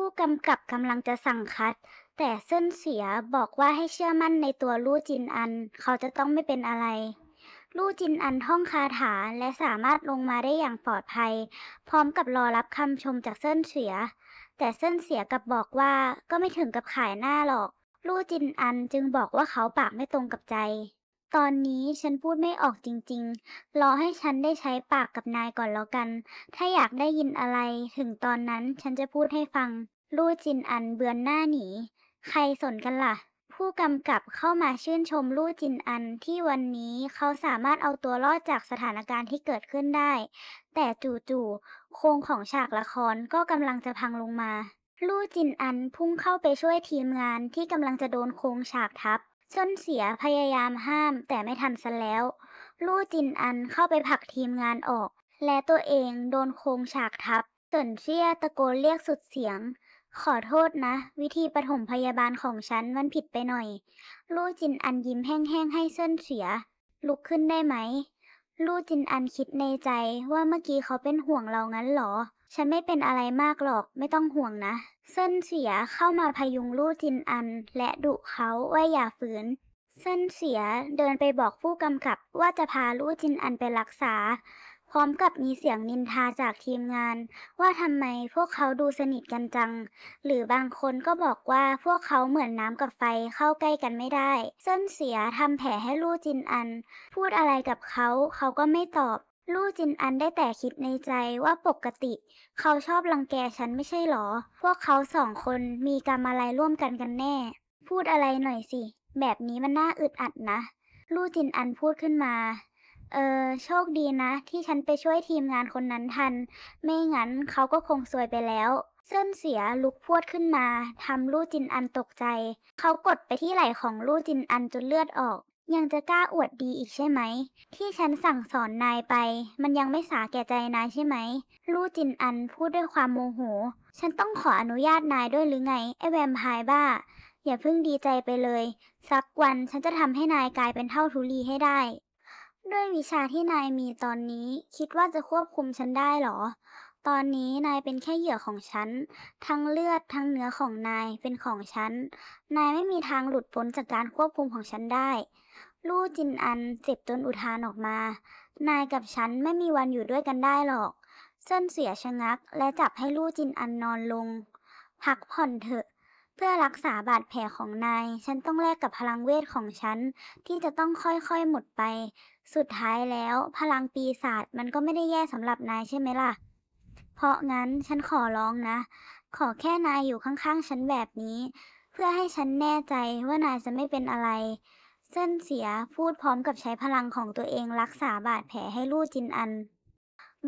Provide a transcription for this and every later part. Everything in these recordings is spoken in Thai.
ผู้กำกับกำลังจะสั่งคัด แต่เส้นเสียบอกว่าให้เชื่อมั่นในตัวลู่จินอัน เขาจะต้องไม่เป็นอะไร ลู่จินอันท่องคาถาและสามารถลงมาได้อย่างปลอดภัย พร้อมกับรอรับคำชมจากเส้นเสีย แต่เส้นเสียกับบอกว่าก็ไม่ถึงกับขายหน้าหรอก ลู่จินอันจึงบอกว่าเขาปากไม่ตรงกับใจ ตอนนี้ฉันพูดไม่ออกจริงๆ รอให้ฉันได้ใช้ปากกับนายก่อนแล้วกัน ถ้าอยากได้ยินอะไร ถึงตอนนั้นฉันจะพูดให้ฟัง ลู่จินอันเบือนหน้าหนี ใครสนกันล่ะ ผู้กำกับเข้ามาชื่นชมลู่จินอันที่วันนี้เขาสามารถเอาตัวรอดจากสถานการณ์ที่เกิดขึ้นได้ แต่จู่ๆ โครงของฉากละครก็กำลังจะพังลงมา ลู่จินอันพุ่งเข้าไปช่วยทีมงานที่กำลังจะโดนโครงฉากทับ ส้นเสียพยายามห้ามแต่ไม่ทันซะแล้ว ลู่จินอันเข้าไปผลักทีมงานออก และตัวเองโดนโครงฉากทับเซินเชี่ยตะโกนเรียกสุดเสียง ขอโทษนะ วิธีปฐมพยาบาลของฉันมันผิดไปหน่อย ลู่จินอันยิ้มแห้งๆให้เส้นเสีย ลุกขึ้นได้ไหม ลู่จินอันคิดในใจว่าเมื่อกี้เขาเป็นห่วงเรางั้นหรอ ฉันไม่เป็นอะไรมากหรอกไม่ต้องห่วงนะเส้นเสียเข้ามาพยุงลู่จินอัน และดุเขาว่าอย่าฝืนเส้นเสียเดินไปบอกผู้กำกับว่าจะพาลู่จินอันไปรักษา พร้อมกับมีเสียงนินทาจากทีมงาน ว่าทำไมพวกเขาดูสนิทกันจัง หรือบางคนก็บอกว่าพวกเขาเหมือนน้ำกับไฟเข้าใกล้กันไม่ได้เส้นเสียทำแผลให้ลู่จินอัน พูดอะไรกับเขาเขาก็ไม่ตอบ ลู่จินอันได้แต่คิดในใจว่าปกติ เขาชอบรังแกฉันไม่ใช่หรอ พวกเขาสองคนมีกรรมอะไรร่วมกันกันแน่ พูดอะไรหน่อยสิ แบบนี้มันน่าอึดอัดนะ ลู่จินอันพูดขึ้นมา เออโชคดีนะ ที่ฉันไปช่วยทีมงานคนนั้นทัน ไม่งั้นเขาก็คงซวยไปแล้วเส้นเสียลุกพวดขึ้นมาทำลู่จินอันตกใจ เขากดไปที่ไหล่ของลู่จินอันจนเลือดออก ยังจะกล้าอวดดีอีกใช่ไหม ที่ฉันสั่งสอนนายไป มันยังไม่สาแก่ใจนายใช่ไหม ลู่จินอันพูดด้วยความโมโห ฉันต้องขออนุญาตนายด้วยหรือไง ไอแวมพร์บ้า อย่าเพิ่งดีใจไปเลย สักวันฉันจะทำให้นายกลายเป็นเท่าทุลีให้ได้ ด้วยวิชาที่นายมีตอนนี้ คิดว่าจะควบคุมฉันได้หรอ ตอนนี้นายเป็นแค่เหยื่อของฉัน ทั้งเลือดทั้งเนื้อของนายเป็นของฉัน นายไม่มีทางหลุดพ้นจากการควบคุมของฉันได้ ลู่จินอันเจ็บจนอุทานออกมา นายกับฉันไม่มีวันอยู่ด้วยกันได้หรอก เส้นเสียชะงัก และจับให้ลู่จินอันนอนลง พักผ่อนเถอะ เพื่อรักษาบาดแผลของนาย ฉันต้องแลกกับพลังเวทของฉัน ที่จะต้องค่อยๆหมดไป สุดท้ายแล้ว พลังปีศาจมันก็ไม่ได้แย่สำหรับนายใช่ไหมล่ะ เพราะงั้นฉันขอร้องนะ ขอแค่นายอยู่ข้างๆฉันแบบนี้ เพื่อให้ฉันแน่ใจว่านายจะไม่เป็นอะไร เส้นเสียพูดพร้อมกับใช้พลังของตัวเองรักษาบาดแผลให้ลู่จินอัน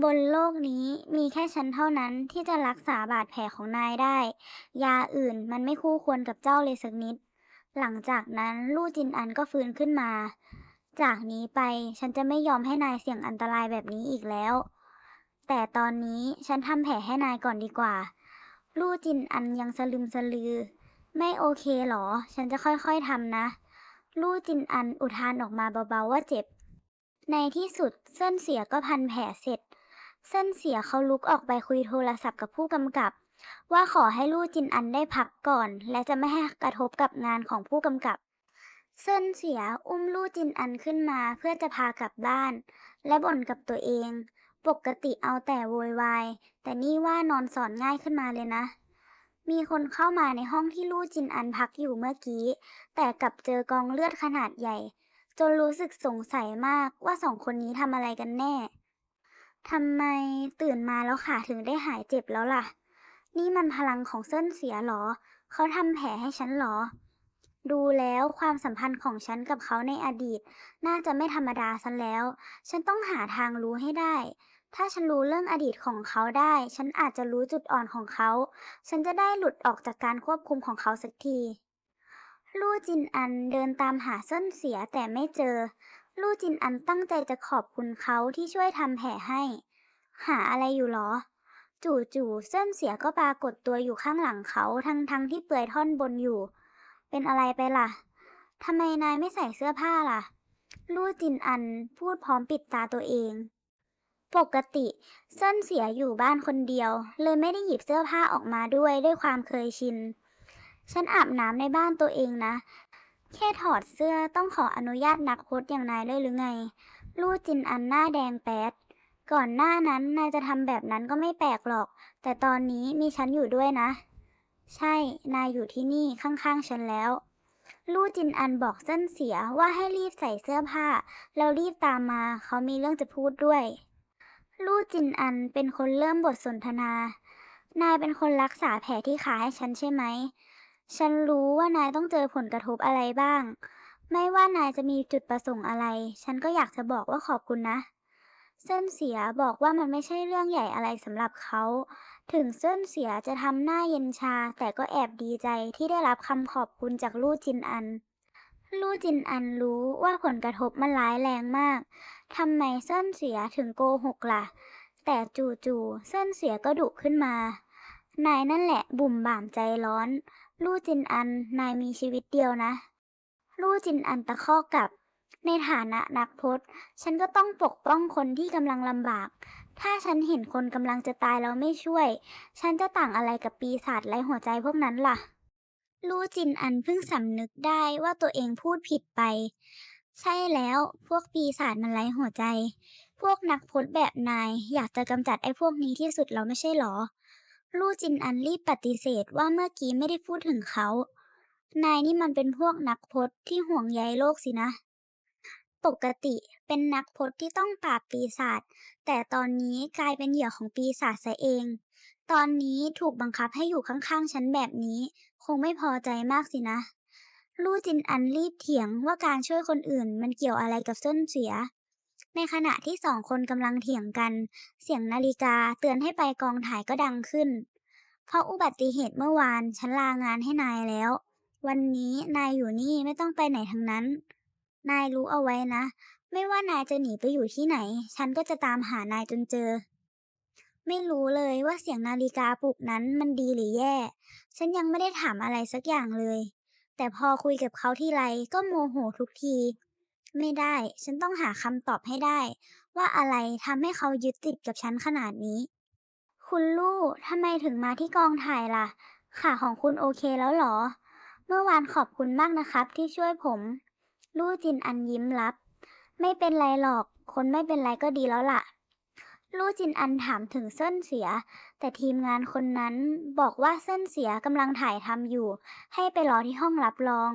บนโลกนี้มีแค่ฉันเท่านั้นที่จะรักษาบาดแผลของนายได้ ยาอื่นมันไม่คู่ควรกับเจ้าเลยสักนิด หลังจากนั้นลู่จินอันก็ฟื้นขึ้นมา จากนี้ไปฉันจะไม่ยอมให้นายเสี่ยงอันตรายแบบนี้อีกแล้ว แต่ตอนนี้ฉันทำแผลให้นายก่อนดีกว่า ลู่จินอันยังสลึมสลือ ไม่โอเคหรอ ฉันจะค่อยๆทำนะ ลู่จินอันอุทานออกมาเบาๆว่าเจ็บ ในที่สุดเส้นเสียก็พันแผลเสร็จ เส้นเสียเขาลุกออกไปคุยโทรศัพท์กับผู้กำกับ ว่าขอให้ลู่จินอันได้พักก่อน และจะไม่ให้กระทบกับงานของผู้กำกับเส้นเสียอุ้มลู่จินอันขึ้นมาเพื่อจะพากลับบ้าน และบ่นกับตัวเอง ปกติเอาแต่โวยวาย แต่นี่ว่านอนสอนง่ายขึ้นมาเลยนะ มีคนเข้ามาในห้องที่ลู่จินอันพักอยู่เมื่อกี้ แต่กลับเจอกองเลือดขนาดใหญ่ จนรู้สึกสงสัยมากว่าสองคนนี้ทำอะไรกันแน่ทำไมตื่นมาแล้วขาถึงได้หายเจ็บแล้วล่ะ นี่มันพลังของเส้นเสียหรอ เขาทำแผลให้ฉันหรอ ดูแล้วความสัมพันธ์ของฉันกับเขาในอดีต น่าจะไม่ธรรมดาซะแล้ว ฉันต้องหาทางรู้ให้ได้ ถ้าฉันรู้เรื่องอดีตของเขาได้ ฉันอาจจะรู้จุดอ่อนของเขา ฉันจะได้หลุดออกจากการควบคุมของเขาสักที ลู่จินอันเดินตามหาเส้นเสียแต่ไม่เจอ ลู่จินอันตั้งใจจะขอบคุณเขาที่ช่วยทำแผลให้ หาอะไรอยู่หรอ จู่ๆเส้นเสียก็ปรากฏตัวอยู่ข้างหลังเขาทั้งๆที่เปลือยท่อนบนอยู่ เป็นอะไรไปล่ะทำไมนายไม่ใส่เสื้อผ้าล่ะ ลู่จินอันพูดพร้อมปิดตาตัวเอง ปกติเส้นเสียอยู่บ้านคนเดียว เลยไม่ได้หยิบเสื้อผ้าออกมาด้วยด้วยความเคยชิน ฉันอาบน้ำในบ้านตัวเองนะ แค่ถอดเสื้อต้องขออนุญาตนักพจน์อย่างนายด้วยหรือไง ลู่จินอันหน้าแดงแป๊ดก่อนหน้านั้นนายจะทำแบบนั้นก็ไม่แปลกหรอก แต่ตอนนี้มีฉันอยู่ด้วยนะ ใช่ นายอยู่ที่นี่ข้างๆฉันแล้ว ลู่จินอันบอกเส้นเสียว่าให้รีบใส่เสื้อผ้า แล้วรีบตามมา เขามีเรื่องจะพูดด้วย ลู่จินอันเป็นคนเริ่มบทสนทนา นายเป็นคนรักษาแผลที่ขาให้ฉันใช่ไหม ฉันรู้ว่านายต้องเจอผลกระทบอะไรบ้าง ไม่ว่านายจะมีจุดประสงค์อะไร ฉันก็อยากจะบอกว่าขอบคุณนะ เส้นเสียบอกว่ามันไม่ใช่เรื่องใหญ่อะไรสำหรับเขา ถึงเส้นเสียจะทำหน้าเย็นชา แต่ก็แอบดีใจที่ได้รับคำขอบคุณจากลู่จินอัน ลู่จินอันรู้ว่าผลกระทบมันร้ายแรงมาก ทำไมเส้นเสียถึงโกหกล่ะ แต่จู่ๆเส้นเสียก็ดุขึ้นมา นายนั่นแหละบุ่มบ่ามใจร้อน ลู่จินอันนายมีชีวิตเดียวนะ ลู่จินอันตะคอกกลับในฐานะนักพจน์ ฉันก็ต้องปกป้องคนที่กำลังลำบาก ถ้าฉันเห็นคนกำลังจะตายแล้วไม่ช่วย ฉันจะต่างอะไรกับปีศาจไร้หัวใจพวกนั้นล่ะ ลู่จินอันเพิ่งสำนึกได้ว่าตัวเองพูดผิดไป ใช่แล้วพวกปีศาจมันไร้หัวใจ พวกนักพจน์แบบนาย อยากจะกำจัดไอ้พวกนี้ที่สุดแล้วไม่ใช่หรอ ลู่จินอันรีบปฏิเสธว่าเมื่อกี้ไม่ได้พูดถึงเขา นายนี่มันเป็นพวกนักพจน์ที่ห่วงใยโลกสินะ ปกติเป็นนักพจน์ที่ต้องปราบปีศาจ แต่ตอนนี้กลายเป็นเหยื่อของปีศาจซะเอง ตอนนี้ถูกบังคับให้อยู่ข้างๆฉันแบบนี้ คงไม่พอใจมากสินะ ลู่จินอันรีบเถียงว่าการช่วยคนอื่นมันเกี่ยวอะไรกับเส้นเสีย ในขณะที่สองคนกำลังเถียงกัน เสียงนาฬิกาเตือนให้ไปกองถ่ายก็ดังขึ้น เพราะอุบัติเหตุเมื่อวานฉันลางานให้นายแล้ว วันนี้นายอยู่นี่ไม่ต้องไปไหนทั้งนั้น นายรู้เอาไว้นะ ไม่ว่านายจะหนีไปอยู่ที่ไหน ฉันก็จะตามหานายจนเจอ ไม่รู้เลยว่าเสียงนาฬิกาปลุกนั้นมันดีหรือแย่ ฉันยังไม่ได้ถามอะไรสักอย่างเลย แต่พอคุยกับเขาที่ไรก็โมโหทุกที ไม่ได้ ฉันต้องหาคำตอบให้ได้ ว่าอะไรทำให้เขายึดติดกับฉันขนาดนี้ คุณลู่ทำไมถึงมาที่กองถ่ายล่ะขาของคุณโอเคแล้วหรอ เมื่อวานขอบคุณมากนะครับที่ช่วยผม ลู่จินอันยิ้มรับ ไม่เป็นไรหรอก คนไม่เป็นไรก็ดีแล้วล่ะ ลู่จินอันถามถึงเส้นเสีย แต่ทีมงานคนนั้นบอกว่าเส้นเสียกำลังถ่ายทำอยู่ ให้ไปรอที่ห้องรับรอง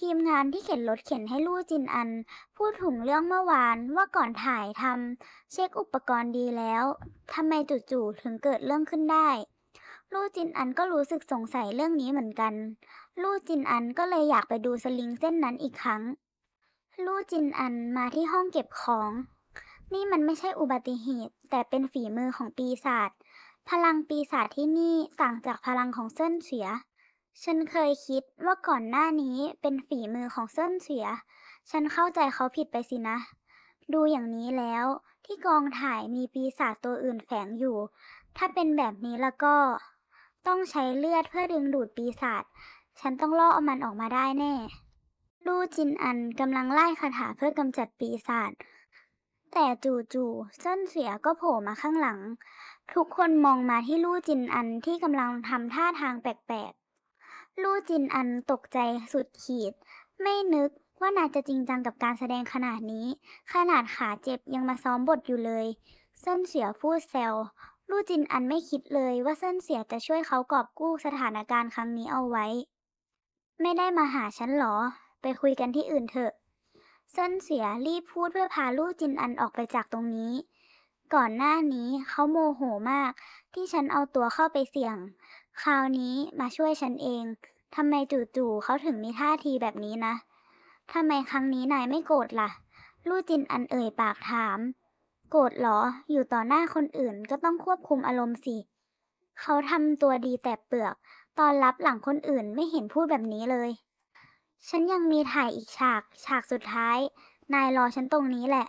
ทีมงานที่เข็นรถเข็นให้ลู่จินอัน พูดถึงเรื่องเมื่อวานว่าก่อนถ่ายทำเช็คอุปกรณ์ดีแล้วทำไมจู่ๆถึงเกิดเรื่องขึ้นได้ ลู่จินอันก็รู้สึกสงสัยเรื่องนี้เหมือนกัน ลู่จินอันก็เลยอยากไปดูสลิงเส้นนั้นอีกครั้ง ลู่จินอันมาที่ห้องเก็บของ นี่มันไม่ใช่อุบัติเหตุ แต่เป็นฝีมือของปีศาจ พลังปีศาจที่นี่ต่างจากพลังของเส้นเสีย ฉันเคยคิดว่าก่อนหน้านี้เป็นฝีมือของเส้นเสีย ฉันเข้าใจเขาผิดไปสินะ ดูอย่างนี้แล้วที่กองถ่ายมีปีศาจตัวอื่นแฝงอยู่ ถ้าเป็นแบบนี้แล้วก็ ต้องใช้เลือดเพื่อดึงดูดปีศาจ ฉันต้องล่อเอามันออกมาได้แน่ ลู่จินอันกำลังไล่คาถาเพื่อกำจัดปีศาจ แต่จู่ๆเส้นเสียก็โผล่มาข้างหลัง ทุกคนมองมาที่ลู่จินอันที่กำลังทำท่าทางแปลกๆ ลู่จินอันตกใจสุดขีด ไม่นึกว่านายจะจริงจังกับการแสดงขนาดนี้ ขนาดขาเจ็บยังมาซ้อมบทอยู่เลย เส้นเสียพูดแซว ลู่จินอันไม่คิดเลยว่าเส้นเสียจะช่วยเขากอบกู้สถานการณ์ครั้งนี้เอาไว้ ไม่ได้มาหาฉันหรอ ไปคุยกันที่อื่นเถอะเส้นเสียรีบพูดเพื่อพาลู่จินอันออกไปจากตรงนี้ ก่อนหน้านี้เขาโมโหมาก ที่ฉันเอาตัวเข้าไปเสี่ยง คราวนี้มาช่วยฉันเองทำไมจู่ๆเขาถึงมีท่าทีแบบนี้นะทำไมครั้งนี้นายไม่โกรธล่ะ ลู่จินอันเอ่ยปากถาม โกรธเหรอ อยู่ต่อหน้าคนอื่นก็ต้องควบคุมอารมณ์สิ เขาทำตัวดีแต่เปลือก ตอนรับหลังคนอื่นไม่เห็นพูดแบบนี้เลย ฉันยังมีถ่ายอีกฉาก ฉากสุดท้าย นายรอฉันตรงนี้แหละ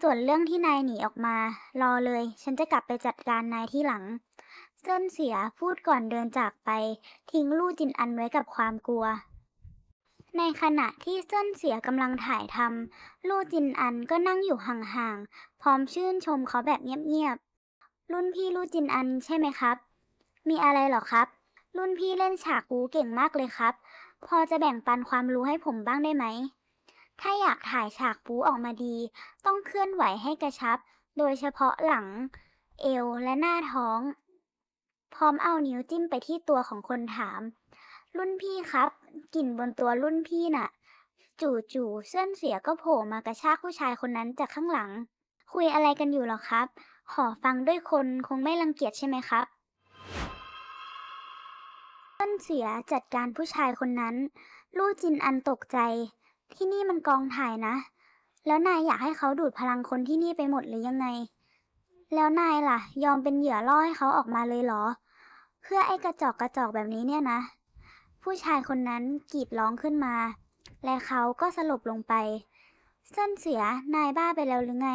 ส่วนเรื่องที่นายหนีออกมา รอเลย ฉันจะกลับไปจัดการนายที่หลัง เส้นเสียพูดก่อนเดินจากไป ทิ้งลู่จินอันไว้กับความกลัว ในขณะที่เส้นเสียกำลังถ่ายทำลู่จินอันก็นั่งอยู่ห่างๆ พร้อมชื่นชมเขาแบบเงียบๆ รุ่นพี่ลู่จินอันใช่ไหมครับ มีอะไรหรอครับ รุ่นพี่เล่นฉากกูเก่งมากเลยครับ พอจะแบ่งปันความรู้ให้ผมบ้างได้ไหม ถ้าอยากถ่ายฉากปูออกมาดี ต้องเคลื่อนไหวให้กระชับ โดยเฉพาะหลัง เอวและหน้าท้อง พร้อมเอานิ้วจิ้มไปที่ตัวของคนถาม รุ่นพี่ครับ กลิ่นบนตัวรุ่นพี่น่ะ จู่ๆเส้นเสียก็โผล่มากระชากผู้ชายคนนั้นจากข้างหลัง คุยอะไรกันอยู่หรอครับ ขอฟังด้วยคนคงไม่รังเกียจใช่ไหมครับเส้นเสียจัดการผู้ชายคนนั้น ลู่จินอันตกใจ ที่นี่มันกองถ่ายนะ แล้วนายอยากให้เขาดูดพลังคนที่นี่ไปหมดหรือยังไง แล้วนายล่ะ ยอมเป็นเหยื่อล่อให้เขาออกมาเลยเหรอ เพื่อไอ้กระจอกกระจอกแบบนี้เนี่ยนะ ผู้ชายคนนั้นกรีดร้องขึ้นมา และเขาก็สลบลงไป เส้นเสียนายบ้าไปแล้วหรือไง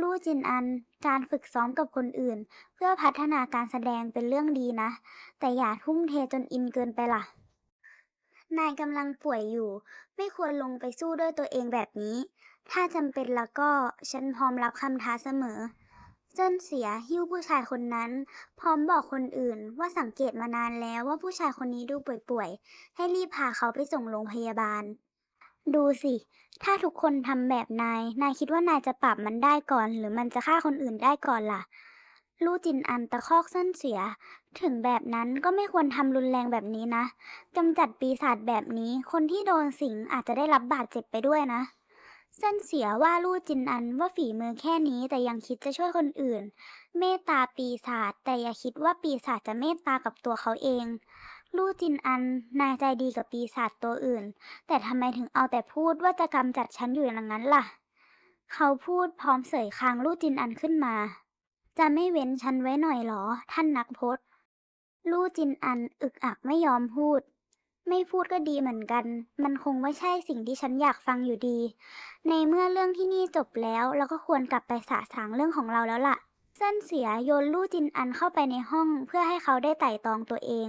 ลู่จินอันการฝึกซ้อมกับคนอื่น เพื่อพัฒนาการแสดงเป็นเรื่องดีนะ แต่อย่าทุ่มเทจนอินเกินไปล่ะ นายกำลังป่วยอยู่ ไม่ควรลงไปสู้ด้วยตัวเองแบบนี้ ถ้าจำเป็นแล้วก็ฉันพร้อมรับคำท้าเสมอ จิ้นเสียหิ้วผู้ชายคนนั้น พร้อมบอกคนอื่นว่าสังเกตมานานแล้วว่าผู้ชายคนนี้ดูป่วยๆ ให้รีบพาเขาไปส่งโรงพยาบาล ดูสิ ถ้าทุกคนทำแบบนาย นายคิดว่านายจะปรับมันได้ก่อน หรือมันจะฆ่าคนอื่นได้ก่อนล่ะ ลู่จินอันตะคอกเส้นเสีย ถึงแบบนั้นก็ไม่ควรทำรุนแรงแบบนี้นะกำจัดปีศาจแบบนี้ คนที่โดนสิงอาจจะได้รับบาดเจ็บไปด้วยนะ เส้นเสียว่าลู่จินอันว่าฝีมือแค่นี้แต่ยังคิดจะช่วยคนอื่น เมตตาปีศาจแต่อย่าคิดว่าปีศาจจะเมตตากับตัวเขาเองลู่จินอันนายใจดีกับปีศาจตัวอื่น แต่ทำไมถึงเอาแต่พูดว่าจะกำจัดฉันอยู่อย่างนั้นล่ะ เขาพูดพร้อมเสยคางลู่จินอันขึ้นมา จะไม่เว้นฉันไว้หน่อยเหรอ ท่านนักพจน์ลู่จินอันอึกอักไม่ยอมพูด ไม่พูดก็ดีเหมือนกัน มันคงไม่ใช่สิ่งที่ฉันอยากฟังอยู่ดี ในเมื่อเรื่องที่นี่จบแล้ว เราก็ควรกลับไปสะสางเรื่องของเราแล้วล่ะ เส้นเสียโยนลู่จินอันเข้าไปในห้องเพื่อให้เขาได้ไต่ตองตัวเอง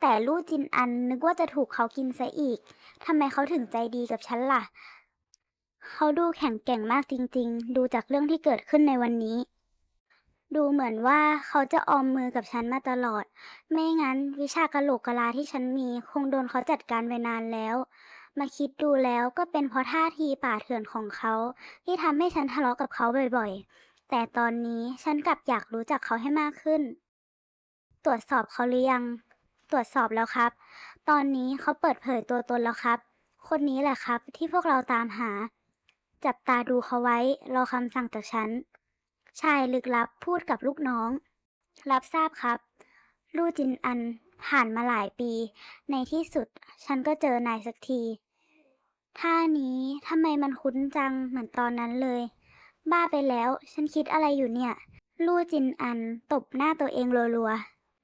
แต่ลู่จินอันนึกว่าจะถูกเขากินซะอีก ทำไมเขาถึงใจดีกับฉันล่ะ เขาดูแข็งแกร่งมากจริง ๆ ดูจากเรื่องที่เกิดขึ้นในวันนี้ ดูเหมือนว่าเขาจะออมมือกับฉันมาตลอด ไม่งั้นวิชากะโหลกกะลาที่ฉันมีคงโดนเขาจัดการไปนานแล้ว มาคิดดูแล้วก็เป็นเพราะท่าทีป่าเถื่อนของเขา ที่ทำให้ฉันทะเลาะกับเขาบ่อยๆ แต่ตอนนี้ฉันกลับอยากรู้จักเขาให้มากขึ้น ตรวจสอบเขาหรือยัง ตรวจสอบแล้วครับ ตอนนี้เขาเปิดเผยตัวตนแล้วครับ คนนี้แหละครับที่พวกเราตามหา จับตาดูเขาไว้รอคำสั่งจากฉัน ชายลึกลับพูดกับลูกน้อง รับทราบครับ ลู่จินอันผ่านมาหลายปี ในที่สุดฉันก็เจอนายสักทีท่านี้ทำไมมันคุ้นจังเหมือนตอนนั้นเลย บ้าไปแล้วฉันคิดอะไรอยู่เนี่ย ลู่จินอันตบหน้าตัวเองรัว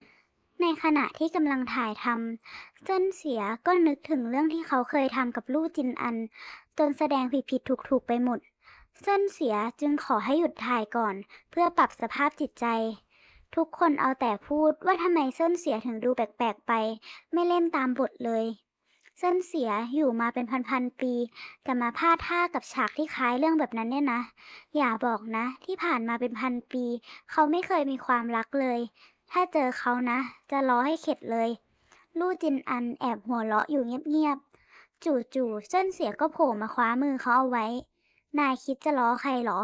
ๆ ในขณะที่กำลังถ่ายทำเจิ้นเสียก็นึกถึงเรื่องที่เขาเคยทำกับลู่จินอัน จนแสดงผิดๆถูกๆไปหมด เส้นเสียจึงขอให้หยุดถ่ายก่อน เพื่อปรับสภาพจิตใจ ทุกคนเอาแต่พูดว่าทำไมเส้นเสียถึงดูแปลกๆไป ไม่เล่นตามบทเลย เส้นเสียอยู่มาเป็นพันๆปี แต่มาพลาดท่ากับฉากที่คล้ายเรื่องแบบนั้นเนี่ยนะ อย่าบอกนะ ที่ผ่านมาเป็นพันปี เขาไม่เคยมีความรักเลย ถ้าเจอเขานะ จะล้อให้เข็ดเลยลู่จินอันแอบหัวเราะอยู่เงียบๆ จู่ๆเส้นเสียก็โผล่มาคว้ามือเขาเอาไว้ นายคิดจะล้อใครเหรอ